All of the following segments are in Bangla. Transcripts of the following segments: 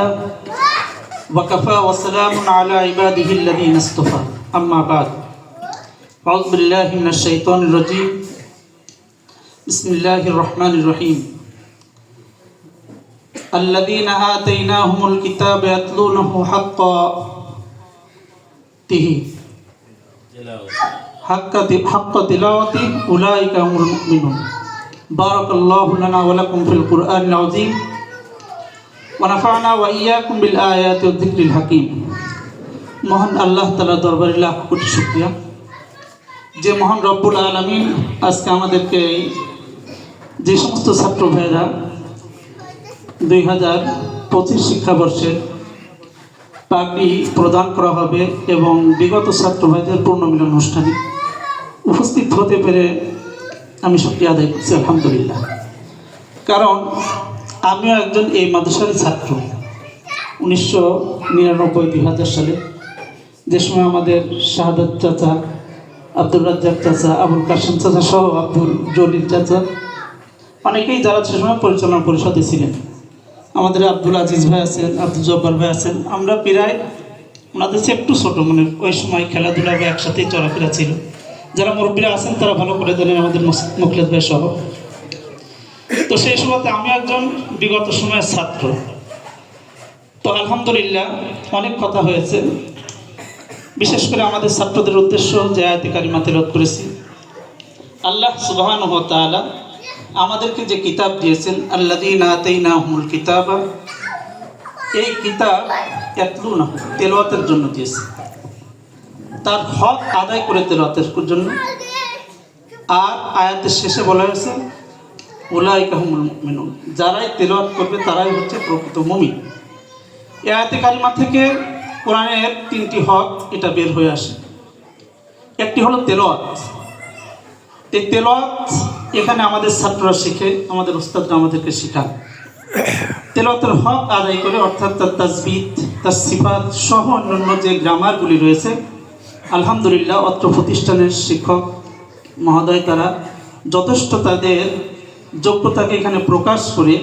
شهيدا وكفى وسلام على عباده الذين اصطفى أما بعد أعوذ بالله من الشيطان الرجيم بسم الله الرحمن الرحيم الذين آتيناهم الكتاب يتلونه حق ته حق حق تلاوته أولئك هم المؤمنون بارك الله لنا ولكم في القرآن العظيم ওয়ানাফানা ওয়াইয়াকুম বিল আয়াতি ওয়া যিকরিল হাকিম মহান আল্লাহ তাআলা দরবারে লাখ কোটি শুকরিয়া। যে মহান রব্বুল আলামিন আজকে আমাদেরকে যে সমস্ত ছাত্র ভাইরা দুই হাজার পঁচিশ শিক্ষাবর্ষে পাগড়ি প্রদান করা হবে এবং বিগত ছাত্র ভাইদের পূর্ণ মিলন অনুষ্ঠানে উপস্থিত হতে পেরে আমি সত্যি আদায় করছি, আলহামদুলিল্লাহ। কারণ আমিও একজন এই মাদ্রাসার ছাত্র। উনিশশো নিরানব্বই দুই হাজার সালে যে সময় আমাদের শাহাদত চাচা আব্দুল রাজ্জাক চাচা, আবুল কাসেম চাচা সহ আব্দুল জলিল চাচা, অনেকেই যারা সে সময় পরিচালনা পরিষদে ছিলেন। আমাদের আব্দুল আজিজ ভাই আছেন, আব্দুল জব্বার ভাই আছেন। আমরা প্রায় ওনাদের চেয়ে একটু ছোটো মানে ওই সময় খেলাধুলা বা একসাথেই চলাফেরা ছিল। যারা মুরব্বীরা আছেন তারা ভালো করে জানেন আমাদের মুখলেদ ভাই সহ তো সেই সময়তে আমি একজন বিগত সময়ের ছাত্র। তো আলহামদুলিল্লাহ অনেক কথা হয়েছে। বিশেষ করে আমাদের ছাত্রদের উদ্দেশ্য যে আয়াতি কারিমা তেলত করেছি। আল্লাহ সুবহান আমাদেরকে যে কিতাব দিয়েছেন আল্লাদিন আতাইনাহুমুল কিতাবা, এই কিতাব এতলু না তেলাওয়াতের জন্য দিয়েছে। তার হক আদায় করে তেলাওয়াতের জন্য। আর আয়াতের শেষে বলা হয়েছে উলাই কাহমুল মিনুন যারাই তেলাওয়াত করবে তারাই হচ্ছে প্রকৃত মুমিন। এ আয়াতে কারিমা থেকে কোরআনের তিনটি হক এটা বের হয়ে আসে। একটি হলো তেলাওয়াত। এই তেলাওয়াত এখানে আমাদের ছাত্ররা শিখে, আমাদের ওস্তাদরা আমাদেরকে শেখান। তেলাওয়াতের হক আদায় করে, অর্থাৎ তার তাজবিদ তার সিফাত সহ অন্যান্য যে গ্রামারগুলি রয়েছে, আলহামদুলিল্লাহ অত্র প্রতিষ্ঠানের শিক্ষক মহোদয় তারা যথেষ্ট তাদের যোগ্যতাকে এখানে প্রকাশ করে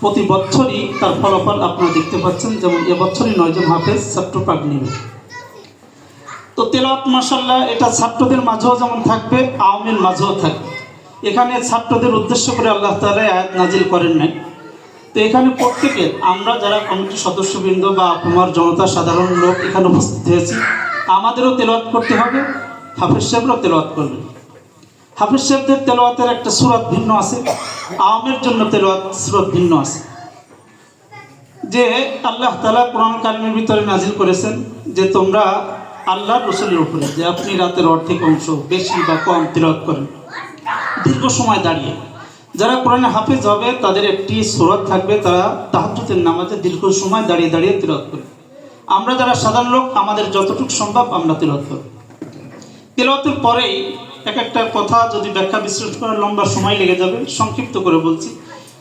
প্রতি বছরই তার ফলাফল আপনারা দেখতে পাচ্ছেন। যেমন এবছরই নয়জন হাফেজ ছাত্র পাক নেবে। তো তেলাওয়াত মাসাল্লাহ এটা ছাত্রদের মাঝেও যেমন থাকবে, আওয়ামের মাঝেও থাকবে। এখানে ছাত্রদের উদ্দেশ্য করে আল্লাহ তালা আয়াত নাজিল করেন নাই। তো এখানে প্রত্যেকের আমরা যারা কমিটির সদস্যবৃন্দ বা আপনার জনতা সাধারণ লোক এখানে উপস্থিত হয়েছি, আমাদেরও তেলাওয়াত করতে হবে, হাফেজ সাহেবরাও তেলাওয়াত করবেন। হাফিজ সাহেবদের তেলাওয়াতের একটা সুরত ভিন্ন আছে, আওয়ামের জন্য তেলাওয়াত সুরত ভিন্ন আছে। যে আল্লাহ তালা কোরআন কালিমের ভিতরে নাজিল করেছেন যে তোমরা আল্লাহ রসুলের উপরে, যে আপনি রাতের অর্ধেক অংশ বেশি বা কম তেলাওয়াত করেন, দীর্ঘ সময় দাঁড়িয়ে। যারা কোরআনে হাফেজ হবে, তাদের একটি সুরত থাকবে, তারা তাহাজুতের নামাজে দীর্ঘ সময় দাঁড়িয়ে দাঁড়িয়ে তিলত করবে। আমরা যারা সাধারণ লোক, আমাদের যতটুকু সম্ভব আমরা তিলত করব। তেলাওয়াতের পরেই এক একটা কথা যদি ব্যাখ্যা বিশ্লেষণ করার লম্বা সময় লেগে যাবে, সংক্ষিপ্ত করে বলছি।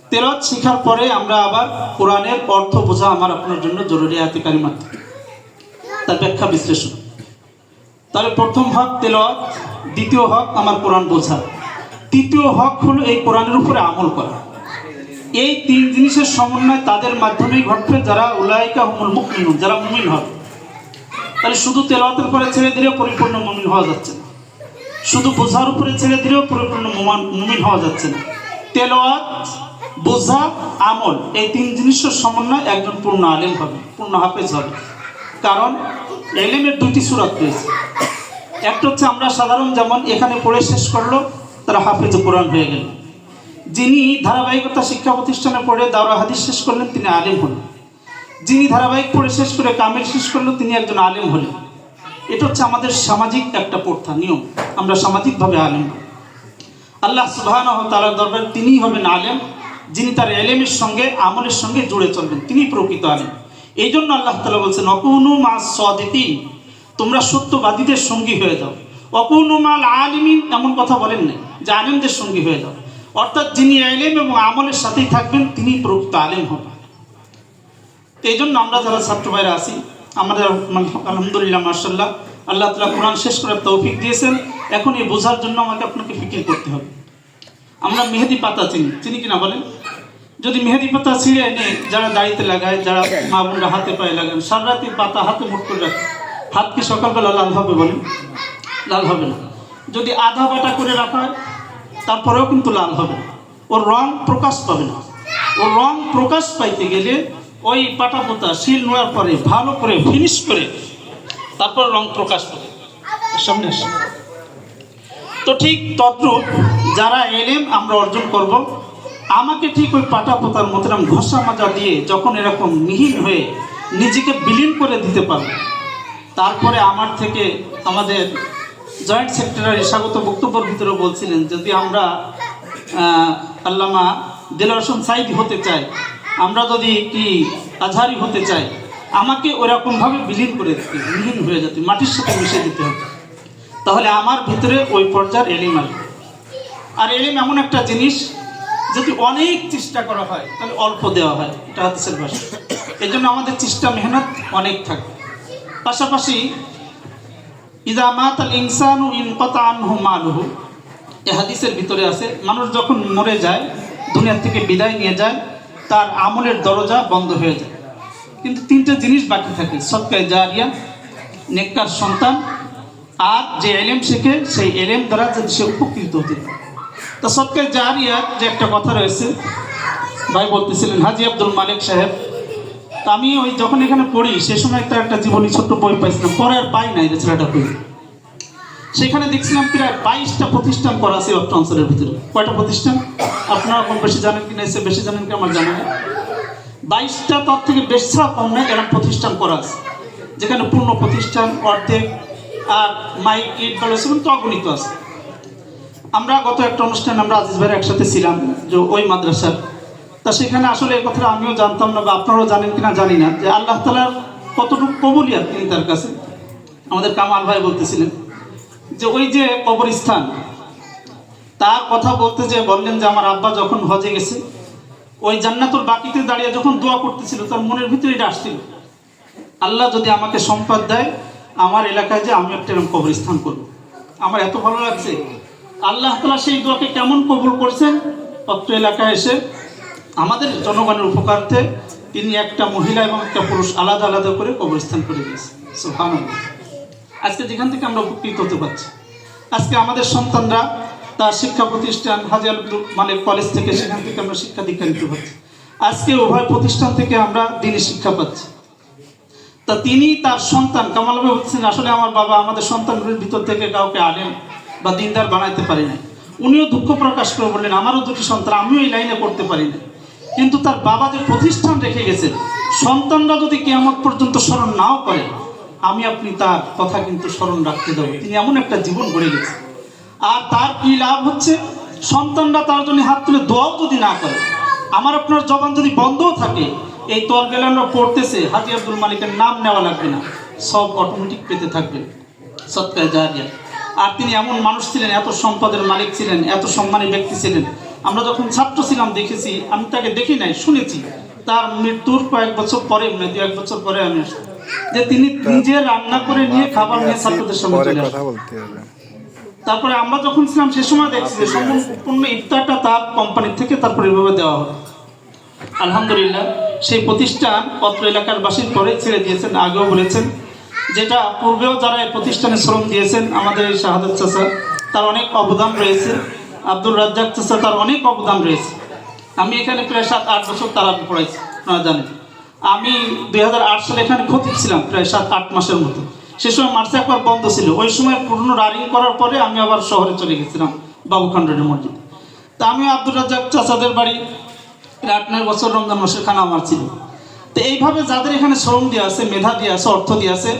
তেলাওয়াত শেখার পরে আমরা আবার কোরআনের অর্থ বোঝা আমার আপনার জন্য জরুরি আতিকারি মাত্র তার ব্যাখ্যা বিশ্লেষণ। তাহলে প্রথম হক তেলাওয়াত, দ্বিতীয় হক আমার কোরআন বোঝা। তৃতীয় হক হলো এই কোরআনের উপরে আমল করা। এই তিন জিনিসের সমন্বয় তাদের মাধ্যমেই ঘটবে যারা উলাইকা হুমুল মুকমিনুন যারা মুমিন হবে। তাহলে শুধু তেলাওয়াতের পরে ছেড়ে দিলে পরিপূর্ণ মুমিন হওয়া যাচ্ছে না। শুধু বোঝার উপরে ছেড়ে দিলেও পরিপূর্ণ মুমিন হওয়া যাচ্ছে না। তেলাওয়াত বোঝা, আমল, এই তিন জিনিসের সমন্বয় একজন পূর্ণ আলেম হবে, পূর্ণ হাফেজ হবে। কারণ এলেমের দুটি সুরাত রয়েছে। একটা হচ্ছে আমরা সাধারণ যেমন এখানে পড়ে শেষ করল, তারা হাফেজ কোরআন হয়ে গেল। যিনি ধারাবাহিকতা শিক্ষা প্রতিষ্ঠানে পড়ে দাওরা হাদিস শেষ করলেন, তিনি আলেম হলেন। যিনি ধারাবাহিক পড়ে শেষ করে কামেল শেষ করল তিনি একজন আলেম হলেন। এটা হচ্ছে আমাদের সামাজিক একটা প্রথা, নিয়ম। আমরা সামাজিকভাবে আলেম। আল্লাহ সুবাহান তালার দরবার তিনিই হবেন আলেম, যিনি তার এলেমের সঙ্গে, আমলের সঙ্গে জুড়ে চলবেন। তিনি প্রকৃত আলেম। এই জন্য আল্লাহ তালা বলছেন অকুনু মা সদিতি তোমরা সত্যবাদীদের সঙ্গী হয়ে যাও। অকুনু মাল আলিমিন এমন কথা বলেন না যে আলেমদের সঙ্গী হয়ে যাও। অর্থাৎ যিনি এলেম এবং আমলের সাথেই থাকবেন তিনি প্রকৃত আলেম হবেন। এই জন্য আমরা যারা ছাত্র ভাইরা আছি আমাদের আলহামদুলিল্লাহ মার্শাল্লাহ আল্লাহ তালা কোরআন শেষ করার তৌফিক দিয়েছেন। এখন এই বোঝার জন্য আমাকে আপনাকে ফিকির করতে হবে। আমরা মেহেদি পাতা চিনি। চিনি কিনা বলেন? যদি মেহেদি পাতা ছিঁড়ে এনে যারা দাড়িতে লাগায়, যারা মা বোনরা হাতে পায়ে লাগান, সারা রাতে পাতা হাতে মুট করে রাখে। হাত কি সকালবেলা লাল হবে বলেন? লাল হবে না। যদি আধা বাটা করে রাখা হয়, তারপরেও কিন্তু লাল হবে। ওর রং প্রকাশ পাবে না। ওর রং প্রকাশ পাইতে গেলে ওই পাটা পোতা, শিল নোড়ার পরে ভালো করে ফিনিশ করে তারপর রং প্রকাশ পাবে সামনে তো ঠিক তদ্রূপ যারা এলেম আমরা অর্জন করব, আমাকে ঠিক ওই পাটা পোতার মতো এরকম ঘষা মাজা দিয়ে যখন এরকম মিহিন হয়ে নিজেকে বিলীন করে দিতে পারব, তারপরে আমার থেকে আমাদের জয়েন্ট সেক্রেটারি স্বাগত বক্তব্যের ভিতরে বলছিলেন, যদি আমরা আল্লামা দিলার হোসেন সাইদি হতে চাই আমরা যদি একটি আজহারি হতে চাই, আমাকে ওরকমভাবে বিলীন করে দিতে, বিলীন হয়ে যেতে মাটির সাথে মিশে দিতে হবে। তাহলে আমার ভিতরে ওই পর্যায়ের এলিম আসবে। আর এলিম এমন একটা জিনিস, যদি অনেক চেষ্টা করা হয়, তাহলে অল্প দেওয়া হয়, এটা হাদিসের ভাষা এই জন্য আমাদের চেষ্টা, মেহনত অনেক থাকে পাশাপাশি, ইদা মাত আল ইনসানু ইনকতা আনহু মালুহু এ হাদিসের ভিতরে আছে, মানুষ যখন মরে যায়, দুনিয়া থেকে বিদায় নিয়ে যায় তার আমলের দরজা বন্ধ হয়ে যায়। কিন্তু তিনটা জিনিস বাকি থাকে সৎকায় জারিয়া, নেককার সন্তান, আর যে এলেম শেখে, সেই এলেম দ্বারা যদি সে উপকৃত হতে তো সৎকায় জারিয়ার যে একটা কথা রয়েছে, ভাই বলতেছিলেন, হাজি আব্দুল মালিক সাহেব, তা আমি ওই যখন এখানে পড়ি, সে সময় একটা একটা জীবনী ছোট্ট বই পাইছিলাম, পরে আর পাই নাই ছেলেটা বই সেখানে দেখছিলাম প্রায় বাইশটা প্রতিষ্ঠান করা আছে অর্থ অঞ্চলের ভিতরে। কয়টা প্রতিষ্ঠান? আপনারা কম বেশি জানেন কিনা, এসে বেশি জানেন কি আমার জানা নেই। বাইশটা তার থেকে বেশ ছাড়া কম নেই এরকম প্রতিষ্ঠান করা আছে। যেখানে পূর্ণ প্রতিষ্ঠান, অর্ধেক, আর মাইক, ইট, বলে তো অগণিত আছে। আমরা গত একটা অনুষ্ঠান আমরা আজিজ ভাইয়ের একসাথে ছিলাম, যে ওই মাদ্রাসার। তা সেখানে আসলে এই কথাটা আমিও জানতাম না বা আপনারাও জানেন কিনা জানি না, যে আল্লাহ তালার কতটুকু কবুলিয়াত তিনি তার কাছে। আমাদের কামাল ভাই বলতেছিলেন যে ওই যে কবরস্থান, তার কথা বলতে যে বললেন যে আমার আব্বা যখন হজে গেছে, ওই জান্নাতুল বাকিতে দাঁড়িয়ে যখন দোয়া করতেছিল, তার মনের ভিতরে এটা আসছিল। আল্লাহ যদি আমাকে সম্পদ দেয়, আমার এলাকায় যে আমি একটা এরকম কবরস্থান করব। আমার এত ভালো লাগছে। আল্লাহ তালা সেই দোয়াকে কেমন কবুল করছেন? অত্র এলাকায় এসে আমাদের জনগণের উপকার্থে তিনি একটা মহিলা এবং একটা পুরুষ আলাদা আলাদা করে কবরস্থান করে দিয়েছে সুবহানাল্লাহ। আজকে যেখান থেকে আমরা উপকৃত হতে পারছি। আজকে আমাদের সন্তানরা তার শিক্ষা প্রতিষ্ঠান হাজি আব্দুল মালিক কলেজ থেকে সেখান থেকে আমরা শিক্ষা দীক্ষা নিতে পারছি। আজকে উভয় প্রতিষ্ঠান থেকে আমরা দিনের শিক্ষা পাচ্ছি। তা তিনি তার সন্তান কামাল বলছেন আসলে আমার বাবা আমাদের সন্তানগুলির ভিতর থেকে কাউকে আনেন বা দিনদার বানাইতে পারি না উনিও দুঃখ প্রকাশ করে বললেন, আমারও দুটি সন্তান, আমিও এই লাইনে পড়তে পারি না কিন্তু তার বাবা যে প্রতিষ্ঠান রেখে গেছেন, সন্তানরা যদি কেয়ামত পর্যন্ত স্মরণ নাও করে আমি আপনি তার কথা কিন্তু স্মরণ রাখতে দেবো। তিনি এমন একটা জীবন গড়ে গেছেন। আর তার কি লাভ হচ্ছে? সন্তানরা তার জন্য হাত তুলে দোয়াও যদি না করে, আমার আপনার জবান যদি বন্ধও থাকে, এই তলবেলানরা পড়তেছে, হাজি আব্দুল মালিকের নাম নেওয়া লাগবে না। সব অটোমেটিক পেতে থাকবে। সৎকার জারিয়া। আর তিনি এমন মানুষ ছিলেন, এত সম্পদের মালিক ছিলেন, এত সম্মানী ব্যক্তি ছিলেন। আমরা যখন ছাত্র ছিলাম, দেখেছি, আমি তাকে দেখি নাই, শুনেছি। তার মৃত্যুর কয়েক বছর পরে দু এক বছর পরে আমি যে তিনি নিজে রান্না করে নিয়ে খাবার নিয়ে ছাত্রদের পরে চলে তারপরে আমরা যখন ছিলাম সে সময় দেখছি যে সম্পূর্ণ ইফতারটা তার কোম্পানি থেকে তারপরে এভাবে দেওয়া হবে আলহামদুলিল্লাহ সেই প্রতিষ্ঠান পত্র এলাকার বাসীর পরে ছেড়ে দিয়েছেন আগেও বলেছেন। যেটা পূর্বেও যারা এই প্রতিষ্ঠানে শ্রম দিয়েছেন আমাদের এই শাহাদত চাষা তার অনেক অবদান রয়েছে। আব্দুল রাজ্জাক চাষা তার অনেক অবদান রয়েছে। আমি এখানে প্রায় সাত আট বছর তারা পড়াইছি আপনারা জানেন আমি দুই হাজার আট সালে এখানে খতিব ছিলাম, প্রায় সাত, আট মাসের মতো। সে সময় মার্চে একবার বন্ধ ছিল। ওই সময় পূর্ণ রানিং করার পরে আমি আবার শহরে চলে গেছিলাম বাবুখান্ডের মসজিদ। তা আমিও আব্দুল রাজ্জাক চাচাদের বাড়ি আট নয় বছর রমজান মাসের খানা আমার ছিল। তো এইভাবে যাদের এখানে শ্রম দিয়ে আছে, মেধা দিয়ে আছে, অর্থ দিয়ে আছে,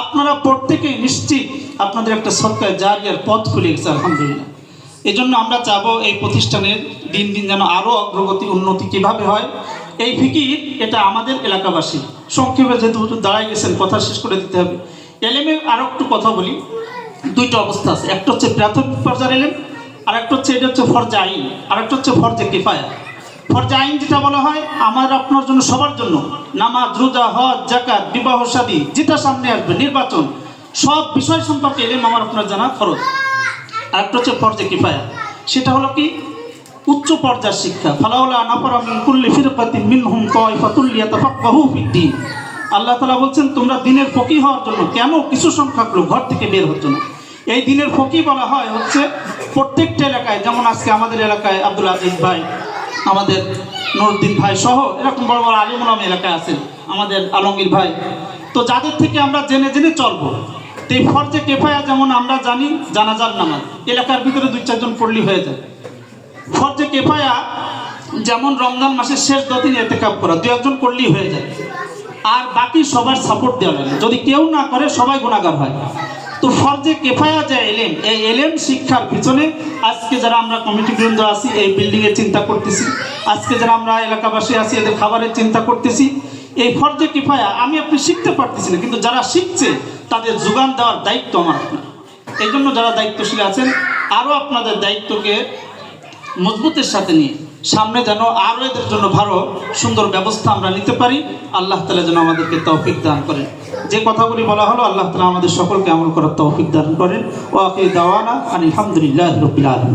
আপনারা প্রত্যেকেই নিশ্চিত আপনাদের একটা সরকার জারিয়ার পথ খুলে গেছে, আলহামদুলিল্লাহ। এই জন্য আমরা চাবো এই প্রতিষ্ঠানের দিন দিন যেন আরও অগ্রগতি, উন্নতি কীভাবে হয়? এই ফিকির এটা আমাদের এলাকাবাসী, সংক্ষেপে যেহেতু দাঁড়ায় গেছেন, কথা শেষ করে দিতে হবে। এলেমে আরও একটু কথা বলি। দুইটা অবস্থা আছে, একটা হচ্ছে প্রাথমিক পর্যায়ের এলেম আর একটা হচ্ছে এটা হচ্ছে ফরজা আইন আর একটা হচ্ছে ফরজে কিফায়া। ফরজা আইন যেটা বলা হয়, আমার আপনার জন্য, সবার জন্য, নামাজ, রোজা, হজ জাকাত বিবাহ শাদী যেটা সামনে আসবে, নির্বাচন, সব বিষয় সম্পর্কে এলেম আমার আপনার জানা ফরজ। আর একটা হচ্ছে ফরজে কিফায়া, সেটা হলো কি? উচ্চ পর্যায়ের শিক্ষা। ফালাউলা নাফারা মিন কুল্লি ফিরকাতিন মিনহুম তাইফাতুল লিয়াতাফাক্কাহু ফিদ্দিন। আল্লাহ তাআলা বলছেন, তোমরা দিনের ফকি হওয়ার জন্য কেন কিছু সংখ্যক লোক ঘর থেকে বের হচ্ছে না? এই দিনের ফকি বলা হয় হচ্ছে, প্রত্যেকটা এলাকায়, যেমন আজকে আমাদের এলাকায় আব্দুল আজিজ ভাই, আমাদের নুরুদ্দিন ভাই সহ এরকম বড় বড় আলিমুলাম এলাকায় আছেন, আমাদের আলমগীর ভাই। তো যাদের থেকে আমরা জেনে জেনে চলবো এই ফরজে কেফায়া যেমন আমরা জানি, জানাজার নামাজ। এলাকার ভিতরে দুই চারজন পড়লি হয়ে যায়। ফরজে কেফায়া যেমন রমজান মাসের শেষ দদিন এতে কাপ করা দু একজন করলেই হয়ে যায়। আর বাকি সবার সাপোর্ট দেওয়া লাগে। যদি কেউ না করে, সবাই গুণাগার হয়। তো ফরজে কেফায়া যে এলেম, এই এলেম শিক্ষার পিছনে আজকে যারা আমরা কমিটি বৃন্দ আছি, এই বিল্ডিংয়ের চিন্তা করতেছি। আজকে যারা আমরা এলাকাবাসী আছি, এদের খাবারের চিন্তা করতেছি। এই ফরজে কিফায়া আমি আপনি শিখতে পারতেছি না, কিন্তু যারা শিখছে, তাদের যোগান দেওয়ার দায়িত্ব আমার আপনার। এই জন্য যারা দায়িত্বশীল আছেন আরও আপনাদের দায়িত্বকে মজবুতের সাথে নিয়ে, সামনে যেন আরও এদের জন্য ভালো, সুন্দর ব্যবস্থা আমরা নিতে পারি, আল্লাহ তালা যেন আমাদেরকে তৌফিক দান করেন। যে কথাগুলি বলা হলো, আল্লাহ তালা আমাদের সকলকে আমল করার তৌফিক দান করেন। ও আকি দাওয়ানা আলহামদুলিল্লাহ রবিল আলম